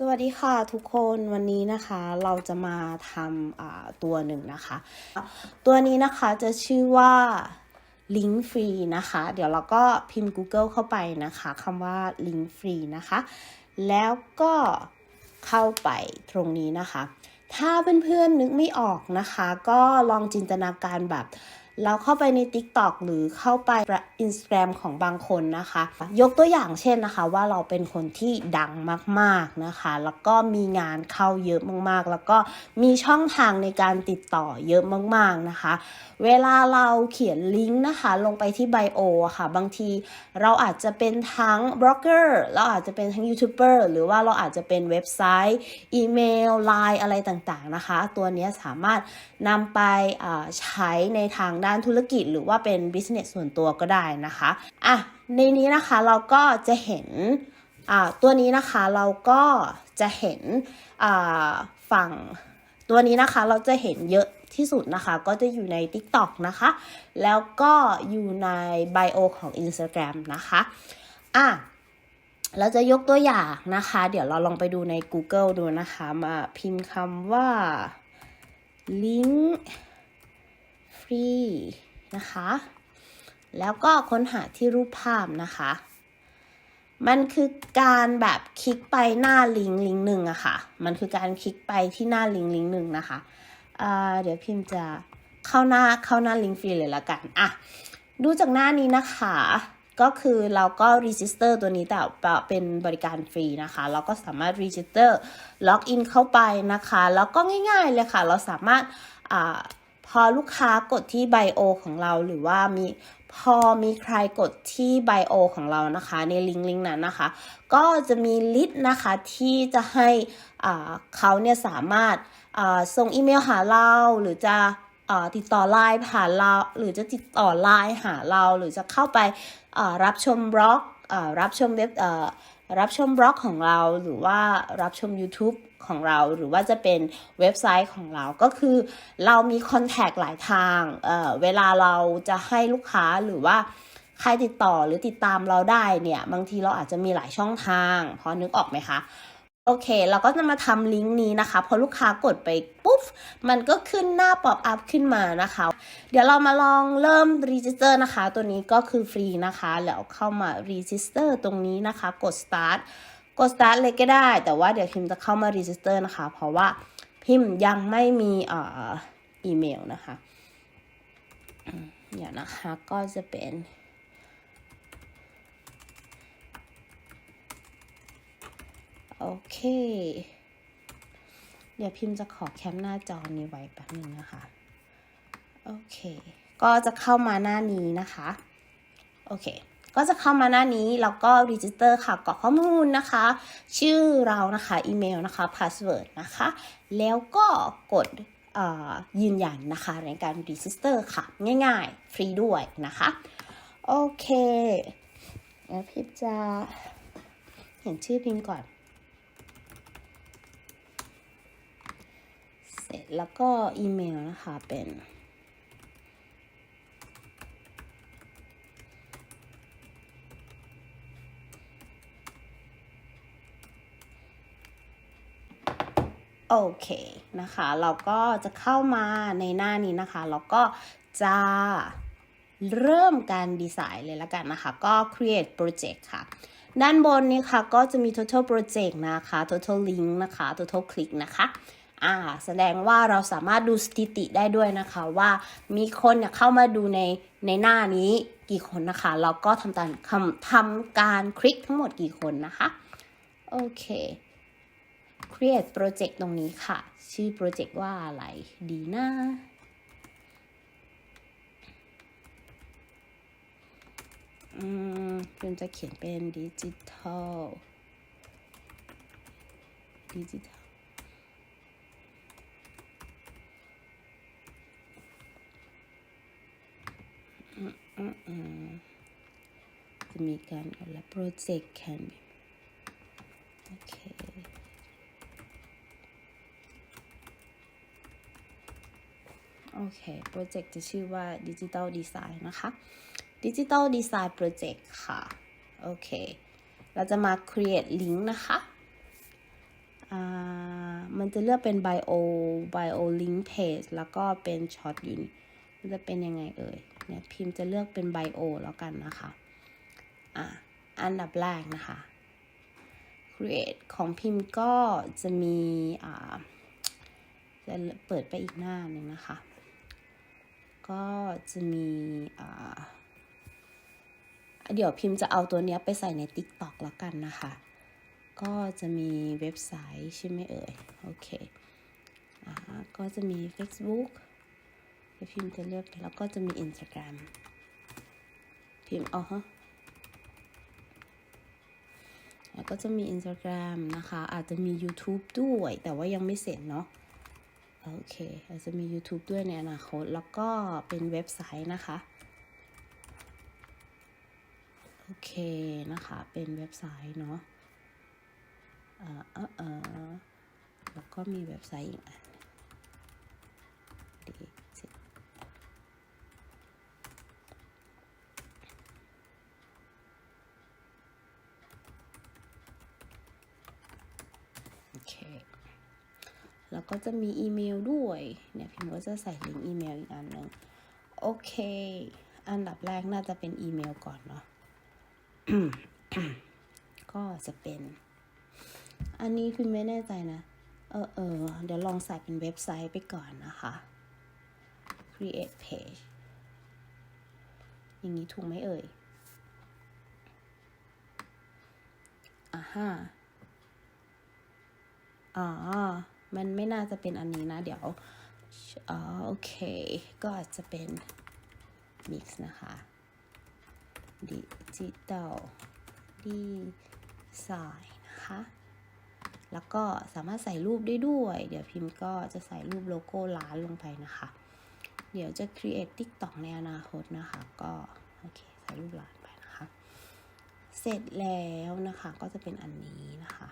สวัสดีค่ะทุกคนวันนี้นะคะเราจะมาทำอ่าตัวหนึ่งนะคะ ตัวนี้นะคะจะชื่อว่า Link Free นะคะ เดี๋ยวเราก็พิมพ์ Google เข้าไปนะคะคำว่า Link Free นะคะ แล้วก็เข้าไปตรงนี้นะคะ ถ้าเพื่อนๆนึกไม่ออกนะคะ ก็ลองจินตนาการแบบ เราเข้าไปใน TikTok หรือเข้าไป Instagram ของบางคนนะคะ ยกตัวอย่างเช่นนะคะว่าเราเป็นคนที่ดังมากๆนะคะ แล้วก็มีงานเข้าเยอะมากๆ แล้วก็มีช่องทางในการติดต่อเยอะมากๆนะคะ เวลาเราเขียนลิงก์นะคะ ลงไปที่ไบโอค่ะ บางทีเราอาจจะเป็นทั้งบล็อกเกอร์เราอาจจะเป็นทั้งยูทูบเบอร์หรือว่าเราอาจจะเป็นเว็บไซต์อีเมลไลน์อะไรต่างๆนะคะ ตัวนี้สามารถนำไปใช้ในทางด้านธุรกิจหรือว่าเป็นบิสเนสส่วนตัวก็ได้นะคะอะในนี้นะคะเราก็จะเห็นอ่าตัวนี้นะคะเราก็จะเห็นอ่าฝั่งตัวนี้นะคะเราจะเห็นเยอะที่สุดนะคะ ก็จะอยู่ใน TikTok นะคะ แล้วก็อยู่ในไบโอของ Instagram นะคะอะเราจะยกตัวอย่างนะคะ เดี๋ยวเราลองไปดูใน Google ดูนะคะ มาพิมพ์คำว่า link free นะคะ แล้วก็ค้นหาที่รูปภาพนะคะ มันคือการแบบคลิกไปหน้าลิงก์ลิงก์หนึ่งอะค่ะ มันคือการคลิกไปที่หน้าลิงก์ลิงก์หนึ่งนะคะอ่าเดี๋ยวพิมพ์จะเข้าหน้าเข้าหน้าลิงก์ฟรีเลยละกันอะดูจากหน้านี้นะคะ ก็คือเราก็รีจิสเตอร์ตัวนี้แต่เป็นบริการฟรีนะคะ เราก็สามารถรีจิสเตอร์ล็อกอินเข้าไปนะคะ แล้วก็ง่ายๆเลยค่ะ เราสามารถ พอลูกค้ากดที่ไบโอของเราหรือว่ามีพอมีใครกดที่ไบโอของเรานะคะ ในลิงก์ลิงก์นั้นนะคะ ก็จะมีลิสต์นะคะที่จะให้เขาเนี่ยสามารถส่งอีเมลหาเราหรือจะอติดต่อไลน์ผ่านเราหรือจะติดต่อไลน์หาเรา หรือจะเข้าไปรับชมบล็อกรับชมเว็บ รับชมบล็อกของเราหรือว่ารับชม YouTube ของเราหรือว่าจะเป็นเว็บไซต์ของเราก็คือเรามีคอนแทคหลายทางเออเวลาเราจะให้ลูกค้าหรือว่าใครติดต่อหรือติดตามเราได้เนี่ย บางทีเราอาจจะมีหลายช่องทาง พอนึกออกไหมคะ โอเค เราก็จะมาทำลิงก์นี้นะคะ พอลูกค้ากดไปปุ๊บ มันก็ขึ้นหน้าป๊อปอัพขึ้นมานะคะ เดี๋ยวเรามาลองเริ่มรีจิสเตอร์นะคะ ตัวนี้ก็คือฟรีนะคะ แล้วเข้ามารีจิสเตอร์ตรงนี้นะคะ กด start กด start เลยก็ได้ แต่ว่าเดี๋ยวพิมพ์จะเข้ามารีจิสเตอร์นะคะ เพราะว่าพิมพ์ยังไม่มีอ่ออีเมลนะคะ เดี๋ยวนะคะก็จะเป็น โอเค เดี๋ยวพิมพ์จะขอแคปหน้าจอนี้ไว้แป๊บนึงนะคะ โอเค ก็จะเข้ามาหน้านี้นะคะ โอเค ก็จะเข้ามาหน้านี้แล้วก็รีจิสเตอร์ค่ะกรอกข้อมูลนะคะ ชื่อเรานะคะ อีเมลนะคะ พาสเวิร์ดนะคะ แล้วก็กดยืนยันนะคะในการรีจิสเตอร์ค่ะ ง่ายๆ ฟรีด้วยนะคะ โอเคแล้วพิมจะเห็นชื่อพิมก่อน เสร็จแล้วก็อีเมลนะคะเป็น โอเคนะคะ เราก็จะเข้ามาในหน้านี้นะคะ แล้วก็จะเริ่มการดีไซน์เลยละกันนะคะ ก็ create project ค่ะ ด้านบนนี้ค่ะ ก็จะมี total project นะคะ total link นะคะ total click นะคะ อ่าแสดงว่าเราสามารถดูสถิติได้ด้วยนะคะว่ามีคนเนี่ยเข้ามาดูในในหน้านี้กี่คนนะคะแล้วก็ทำการทำทำการคลิกทั้งหมดกี่คนนะคะโอเค create project ตรงนี้ค่ะ ชื่อโปรเจกต์ว่าอะไรดีนะอืมพิมจะเขียนเป็นดิจิทัลดิจิทัล จะมีการเอาละโปรเจกต์ can be โอเค โอเค โปรเจกต์จะชื่อว่า Digital Design นะคะ Digital Design Project ค่ะ โอเค เราจะมา create link นะคะมันจะเลือกเป็น bio bio link page แล้วก็เป็นช็อตอยู่นี่มันจะเป็นยังไงเอ่ย เนี่ยพิมพ์จะเลือกเป็น bio แล้วกันนะคะอะอันดับแรกนะคะ create ของพิมพ์ก็จะมีอ่าจะเปิดไปอีกหน้าหนึ่งนะคะ ก็จะมีอ่าเดี๋ยวพิมพ์จะเอาตัวนี้ไปใส่ใน TikTok แล้วกันนะคะ ก็จะมีเว็บไซต์ใช่ไหมเอ่ย โอเค อ่า ก็จะมี Facebook พิมพ์จะเลือกแล้วก็จะมี Instagram พิมพ์อ๋อฮะแล้วก็จะมี Instagram นะคะ อาจจะมี YouTube ด้วย แต่ว่ายังไม่เสร็จเนาะโอเค อาจจะมี YouTube ด้วยในอนาคต แล้วก็เป็นเว็บไซต์นะคะ โอเคนะคะ เป็นเว็บไซต์เนาะเอ่อเออเออแล้วก็มีเว็บไซต์อีกอันดีสิโอเค แล้วก็จะมีอีเมลด้วย เนี่ยพิมพ์ก็จะใส่ลิงก์อีเมลอีกอันหนึ่งโอเค อันดับแรกน่าจะเป็นอีเมลก่อนเนาะก็จะเป็น อันนี้พิมไม่แน่ใจนะ เออเออเดี๋ยวลองใส่เป็นเว็บไซต์ไปก่อนนะคะ create page อย่างนี้ถูกไหมเอ่ยอ่าฮะอ๋อ มันไม่น่าจะเป็นอันนี้นะ เดี๋ยวอ๋อโอเค ก็จจะเป็น mix นะคะดิจิตอลดีไซน์นะคะ แล้วก็สามารถใส่รูปได้ด้วย เดี๋ยวพิมพ์ก็จะใส่รูปโลโก้ร้านลงไปนะคะ เดี๋ยวจะ create TikTok ในอนาคตนะคะ ก็โอเค ใส่รูปร้านไปนะคะ เสร็จแล้วนะคะ ก็จะเป็นอันนี้นะคะ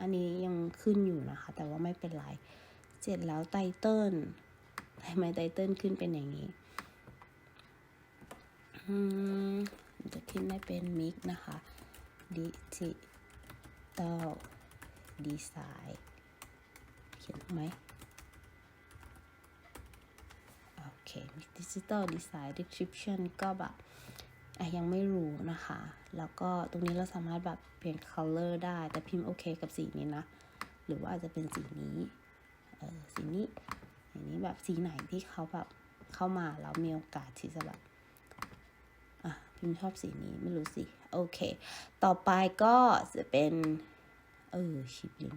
อันนี้ยังขึ้นอยู่นะคะ แต่ว่าไม่เป็นไร เสร็จแล้วไตเติลทำไมไตเติลขึ้นเป็นอย่างนี้อืมจะขึ้นได้เป็นมิกนะคะดิจิตอลดีไซน์เขียนถูกไหมโอเคดิจิตอลดีไซน์ description ก็แบบ อะยังไม่รู้นะคะ แล้วก็ตรงนี้เราสามารถแบบเปลี่ยน color ได้ แต่พิมพ์โอเคกับสีนี้นะ หรือว่าอาจจะเป็นสีนี้ เออสีนี้อย่างนี้แบบสีไหนที่เขาแบบเข้ามาแล้วมีโอกาสที่จะแบบอะพิมชอบสีนี้ไม่รู้สิ โอเค ต่อไปก็จะเป็น เออชิปลิง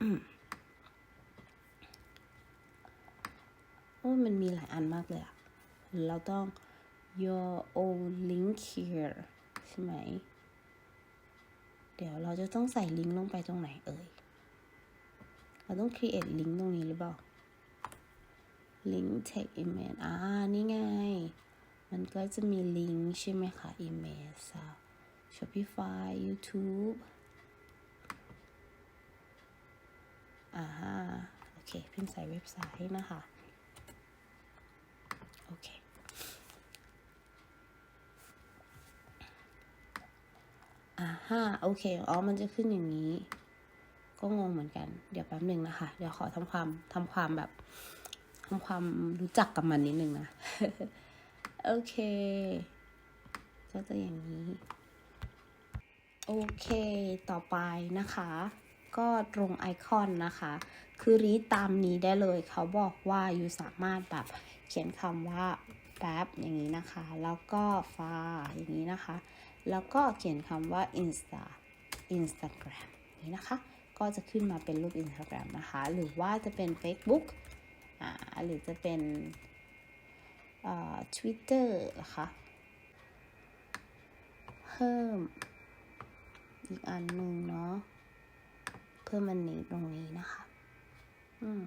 อืมโอ้มันมีหลายอันมากเลยอะเราต้อง your own link here ใช่ไหม เดี๋ยวเราจะต้องใส่ลิงก์ลงไปตรงไหนเอ่ย เราต้อง create ลิงก์ตรงนี้หรือเปล่า link tag image อ่า นี่ไง มันก็จะมีลิงก์ใช่ไหมคะ image Shopify YouTube อ่าฮะโอเค พิมพ์ใส่เว็บไซต์นะคะ โอเค อ่าฮะโอเคอ๋อมันจะขึ้นอย่างนี้ ก็งงเหมือนกัน เดี๋ยวแป๊บหนึ่งนะคะ เดี๋ยวขอทำความทำความแบบทำความรู้จักกับมันนิดนึงนะ โอเค ก็จะอย่างนี้ โอเค ต่อไปนะคะ ก็ตรงไอคอนนะคะ คือรีตามนี้ได้เลย เขาบอกว่าอยู่สามารถแบบเขียนคำว่าแป๊บอย่างนี้นะคะ แล้วก็ฟาอย่างนี้นะคะ แล้วก็เขียนคำว่า insta instagram นี้นะคะ ก็จะขึ้นมาเป็นรูป Instagram นะคะ หรือว่าจะเป็น Facebook อ่าหรือจะเป็นทวิตเตอร์นะคะเพิ่มอีกอันหนึ่งเนาะเพิ่มอันนี้ตรงนี้นะคะ อืม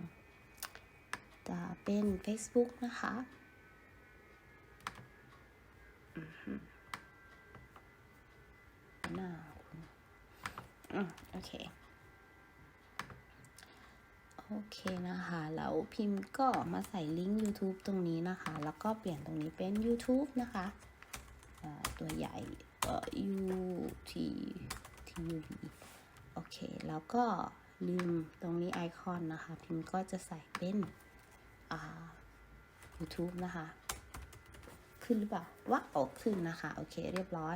จะเป็น Facebook นะคะ อือฮึหน้าคุณ อืมโอเค โอเคนะคะ แล้วพิมพ์ก็มาใส่ลิงก์ YouTube ตรงนี้นะคะ แล้วก็เปลี่ยนตรงนี้เป็น YouTube นะคะตัวใหญ่เอ่อ U T T U V โอเค แล้วก็ลืมตรงนี้ไอคอนนะคะ พิมพ์ก็จะใส่เป็นอ่า YouTube นะคะ ขึ้นหรือเปล่าว่าออกขึ้นนะคะโอเคเรียบร้อย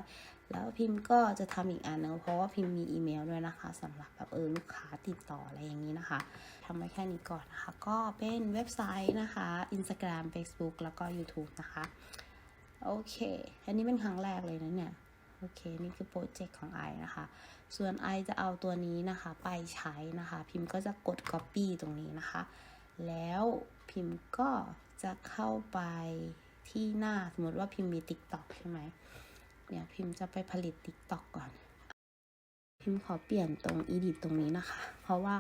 แล้วพิมพ์ก็จะทำอีกอันนึงเพราะว่าพิมพ์มีอีเมลด้วยนะคะสำหรับแบบเออลูกค้าติดต่ออะไรอย่างนี้นะคะทำไว้แค่นี้ก่อนนะคะ ก็เป็นเว็บไซต์นะคะ Instagram Facebook แล้วก็ YouTube นะคะ โอเค อันนี้เป็นครั้งแรกเลยนะเนี่ยโอเค นี่คือโปรเจกต์ของไอนะคะ ส่วนไอจะเอาตัวนี้นะคะ ไปใช้นะคะ พิมพ์ก็จะกด Copy ตรงนี้นะคะ แล้วพิมพ์ก็จะเข้าไป ที่หน้าสมมติว่าพิมพ์มี TikTok ใช่ไหมเดี๋ยวพิมพ์จะไปผลิต TikTok ก่อน พิมพ์ขอเปลี่ยนตรง edit ตรงนี้นะคะ เพราะว่า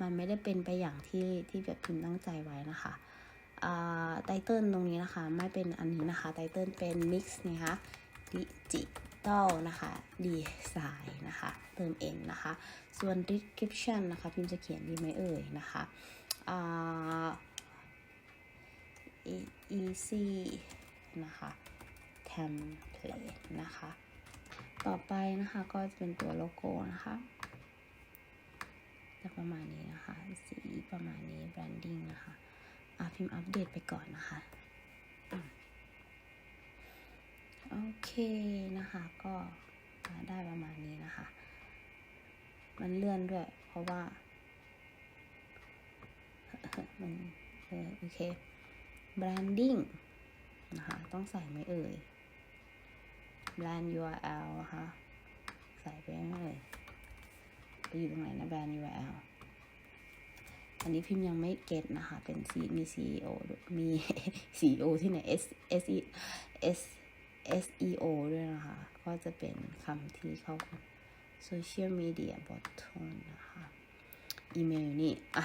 มันไม่ได้เป็นไปอย่างที่ที่แบบพิมพ์ตั้งใจไว้นะคะไตเติลตรงนี้นะคะ ไม่เป็นอันนี้นะคะไตเติลเป็น mix นะคะดิจิตอลนะคะดีไซน์นะคะ เติม n นะคะ ส่วน description นะคะ พิมพ์จะเขียนดีไหมเอ่ยนะคะอ่า easy นะคะ template นะคะ ต่อไปนะคะก็จะเป็นตัวโลโก้นะคะจะประมาณนี้นะคะ สีประมาณนี้ branding นะคะอะพิมพ์อัปเดตไปก่อนนะคะโอเคนะคะก็ได้ประมาณนี้นะคะ มันเลื่อนด้วย เพราะว่า มันโอเค branding นะคะต้องใส่ไหมเอ่ย brand URL นะคะใส่ไปไหมเอ่ยไปอยู่ตรงไหนนะ brand URL อันนี้พิมพ์ยังไม่เก็ตนะคะ เป็น C มี CEO มี CEO ที่ไหน S S E S S E O ด้วยนะคะ ก็จะเป็นคำที่เข้า social media button นะคะ อีเมลอยู่นี่ อะ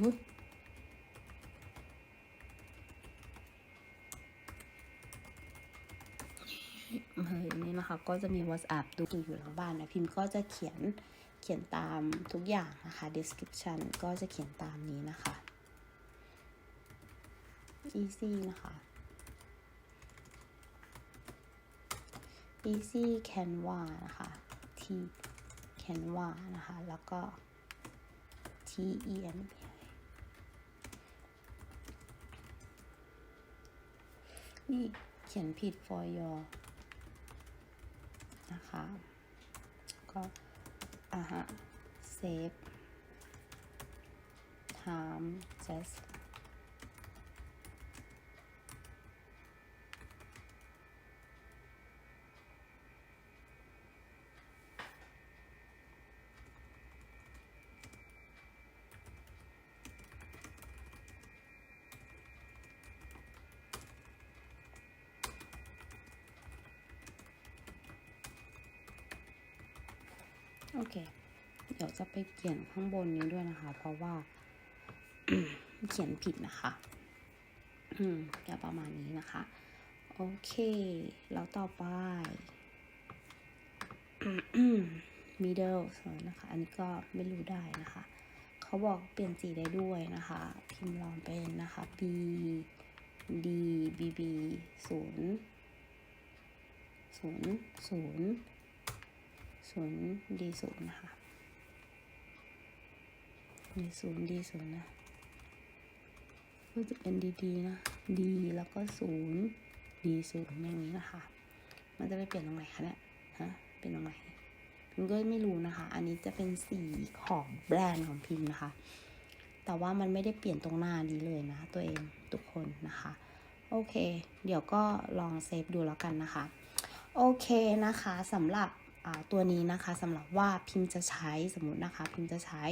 อุ๊ยเฮ้ยนี่นะคะก็จะมี WhatsApp ดูอยู่หลังบ้านนะพิมพ์ก็จะเขียนเขียนตามทุกอย่างนะคะ description ก็จะเขียนตามนี้นะคะ easy นะคะ easy canva นะคะ t canva นะคะ แล้วก็ t e n นี่เขียนผิด for your นะคะ ก็อะฮะ save time just โอเค เดี๋ยวจะไปเขียนข้างบนนี้ด้วยนะคะ เพราะว่าเขียนผิดนะคะอืมจะประมาณนี้นะคะ โอเค แล้วต่อไป middle นะคะ อันนี้ก็ไม่รู้ได้นะคะ เขาบอกเปลี่ยนสีได้ด้วยนะคะ พิมพ์ลองเป็นนะคะ b d b b ศูนย์ศูนย์ศูนย์ ศูนย์ d ศูนย์นะคะ d ศูนย์ d ศูนย์นะก็จะเป็น d d นะ d แล้วก็ศูนย์ d ศูนย์อย่างนี้นะคะ มันจะไปเปลี่ยนตรงไหนคะเนี่ยฮะเป็นตรงไหนพิมก็ไม่รู้นะคะ อันนี้จะเป็นสีของแบรนด์ของพิมพ์นะคะ แต่ว่ามันไม่ได้เปลี่ยนตรงหน้านี้เลยนะ ตัวเองทุกคนนะคะโอเค เดี๋ยวก็ลองเซฟดูแล้วกันนะคะ โอเคนะคะสำหรับ ตัวนี้นะคะสำหรับว่าพิมพ์จะใช้สมมตินะคะ พิมพ์จะใช้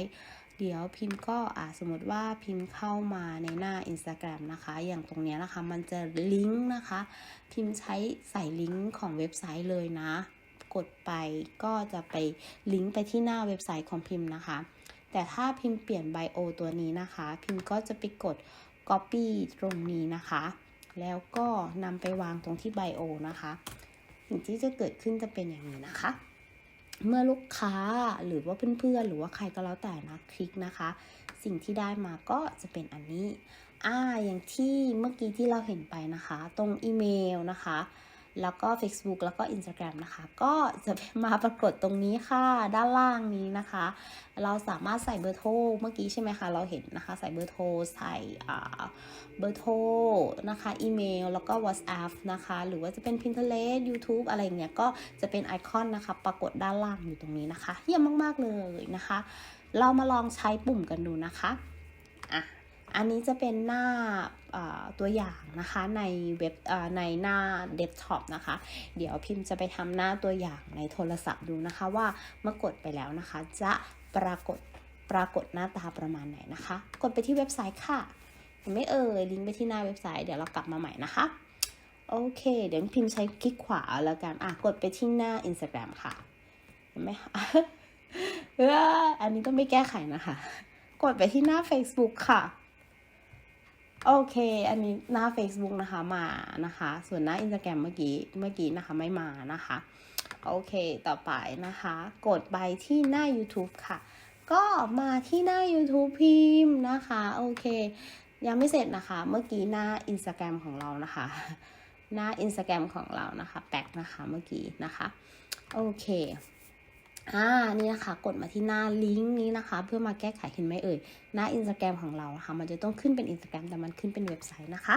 เดี๋ยวพิมพ์ก็อ่าสมมติว่าพิมพ์เข้ามาในหน้า Instagram นะคะ อย่างตรงนี้นะคะ มันจะลิงก์นะคะ พิมพ์ใช้ใส่ลิงก์ของเว็บไซต์เลยนะ กดไปก็จะไปลิงก์ไปที่หน้าเว็บไซต์ของพิมพ์นะคะ แต่ถ้าพิมพ์เปลี่ยนไบโอตัวนี้นะคะ พิมพ์ก็จะไปกด Copy ตรงนี้นะคะ แล้วก็นำไปวางตรงที่ไบโอนะคะ สิ่งที่จะเกิดขึ้นจะเป็นอย่างนี้นะคะ เมื่อลูกค้าหรือว่าเพื่อนๆ หรือว่าใครก็แล้วแต่นะคลิกนะคะ สิ่งที่ได้มาก็จะเป็นอันนี้อ่าอย่างที่เมื่อกี้ที่เราเห็นไปนะคะ ตรงอีเมลนะคะ แล้วก็ Facebook แล้วก็ Instagram นะคะ ก็จะมาปรากฏตรงนี้ค่ะ ด้านล่างนี้นะคะ เราสามารถใส่เบอร์โทรเมื่อกี้ใช่ไหมคะ เราเห็นนะคะ ใส่เบอร์โทร ใส่เบอร์โทรนะคะ อีเมล แล้วก็ WhatsApp นะคะ หรือว่าจะเป็น Pinterest YouTube อะไรเงี้ย ก็จะเป็นไอคอนนะคะ ปรากฏด้านล่างอยู่ตรงนี้นะคะ เยี่ยมมาก ๆ เลยนะคะ เรามาลองใช้ปุ่มกันดูนะคะ อันนี้จะเป็นหน้าตัวอย่างนะคะในเว็บในหน้าเดสก์ท็อปนะคะ เดี๋ยวพิมพ์จะไปทำหน้าตัวอย่างในโทรศัพท์ดูนะคะว่าเมื่อกดไปแล้วนะคะ จะปรากฏปรากฏหน้าตาประมาณไหนนะคะ กดไปที่เว็บไซต์ค่ะไม่เอ่ยลิงก์ไปที่หน้าเว็บไซต์เดี๋ยวเรากลับมาใหม่นะคะโอเค เดี๋ยวพิมพ์ใช้คลิกขวาแล้วกันอะกดไปที่หน้า Instagram ค่ะเห็นไหมคะเอออันนี้ก็ไม่แก้ไขนะคะ กดไปที่หน้า Facebook ค่ะ โอเค อันนี้หน้า Facebook นะคะมานะคะ ส่วนหน้า Instagram เมื่อกี้เมื่อกี้นะคะไม่มานะคะ โอเคต่อไปนะคะ กดไปที่หน้า YouTube ค่ะ ก็มาที่หน้า YouTube พิมพ์นะคะ โอเค ยังไม่เสร็จนะคะ เมื่อกี้หน้า Instagram ของเรานะคะ หน้า Instagram ของเรานะคะ แปกนะคะเมื่อกี้นะคะ โอเค อ่านี่นะคะ กดมาที่หน้าลิงก์นี้นะคะ เพื่อมาแก้ไขเห็นไหมเอ่ย หน้า Instagram ของเราค่ะ มันจะต้องขึ้นเป็น Instagram แต่มันขึ้นเป็นเว็บไซต์นะคะ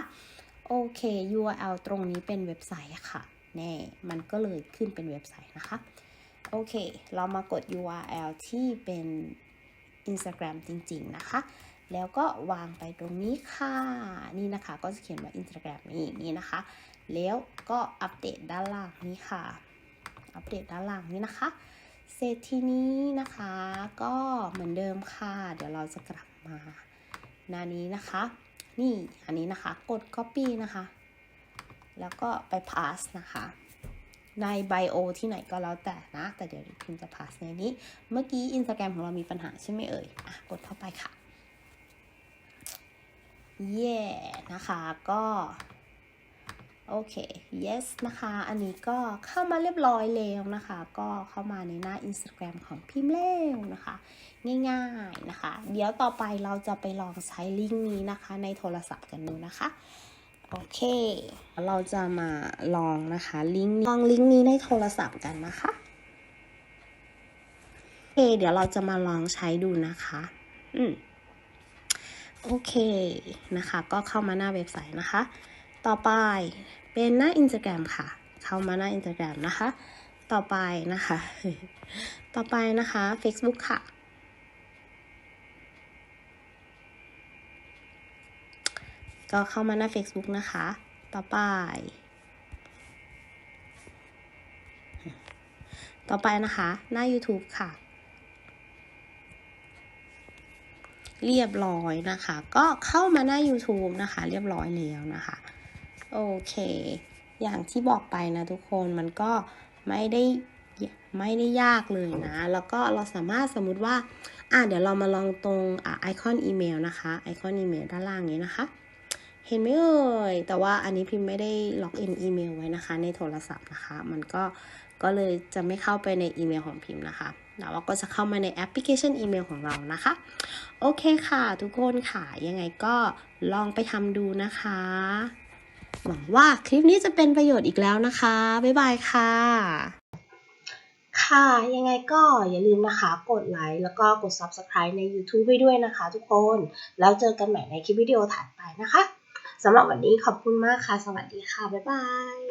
โอเค URL ตรงนี้เป็นเว็บไซต์ค่ะแน่มันก็เลยขึ้นเป็นเว็บไซต์นะคะ โอเค เรามากด URL ที่เป็น Instagram จริง ๆ นะคะ แล้วก็วางไปตรงนี้ค่ะ นี่นะคะ ก็จะเขียนว่า Instagram นี่นี่นะคะ แล้วก็อัปเดตด้านล่างนี้ค่ะ อัปเดตด้านล่างนี้นะคะ เสร็จทีนี้นะคะก็เหมือนเดิมค่ะ เดี๋ยวเราจะกลับมาหน้านี้นะคะ นี่อันนี้นะคะกด copy นะคะ แล้วก็ไป pass นะคะใน bio ที่ไหนก็แล้วแต่นะ แต่เดี๋ยวพิมจะ pass ในนี้ เมื่อกี้ Instagram ของเรามีปัญหาใช่ไหมเอ่ยอะกดเข้าไปค่ะ เย่นะคะ ก็ โอเค yes นะคะ อันนี้ก็เข้ามาเรียบร้อยแล้วนะคะ ก็เข้ามาในหน้า Instagram ของพิมพ์แล้วนะคะ ง่ายๆนะคะ เดี๋ยวต่อไปเราจะไปลองใช้ลิงก์นี้นะคะ ในโทรศัพท์กันดูนะคะ โอเค เราจะมาลองนะคะลิงก์ลองลิงก์นี้ในโทรศัพท์กันนะคะโอเค เดี๋ยวเราจะมาลองใช้ดูนะคะ อืมโอเคนะคะ ก็เข้ามาหน้าเว็บไซต์นะคะ ต่อไปเป็นหน้า Instagram ค่ะ เข้ามาหน้า Instagram นะคะ ต่อไปนะคะ ต่อไปนะคะ Facebook ค่ะ ก็เข้ามาหน้า Facebook นะคะ ต่อไป ต่อไปนะคะ หน้า YouTube ค่ะเรียบร้อยนะคะ ก็เข้ามาหน้า YouTube นะคะ เรียบร้อยแล้วนะคะ โอเค อย่างที่บอกไปนะทุกคนมันก็ไม่ได้ไม่ได้ยากเลยนะ แล้วก็เราสามารถสมมุติว่า อะเดี๋ยวเรามาลองตรงอะไอคอนอีเมลนะคะ ไอคอนอีเมลด้านล่างนี้นะคะ เห็นไหมเอ่ย แต่ว่าอันนี้พิมพ์ไม่ได้ล็อกอินอีเมลไว้นะคะ ในโทรศัพท์นะคะ มันก็ ก็เลยจะไม่เข้าไปในอีเมลของพิมพ์นะคะแต่ว่าก็จะเข้ามาในแอปพลิเคชันอีเมลของเรานะคะ โอเคค่ะ ทุกคนค่ะ ยังไงก็ลองไปทำดูนะคะ หวังว่าคลิปนี้จะเป็นประโยชน์อีกแล้วนะคะ บ๊ายบายค่ะ ค่ะ ยังไงก็อย่าลืมนะคะกดไลค์แล้วก็กด Subscribe ใน YouTube ไปด้วยนะคะทุกคน แล้วเจอกันใหม่ในคลิปวิดีโอถัดไปนะคะสำหรับวันนี้ขอบคุณมากค่ะ สวัสดีค่ะ บ๊ายบาย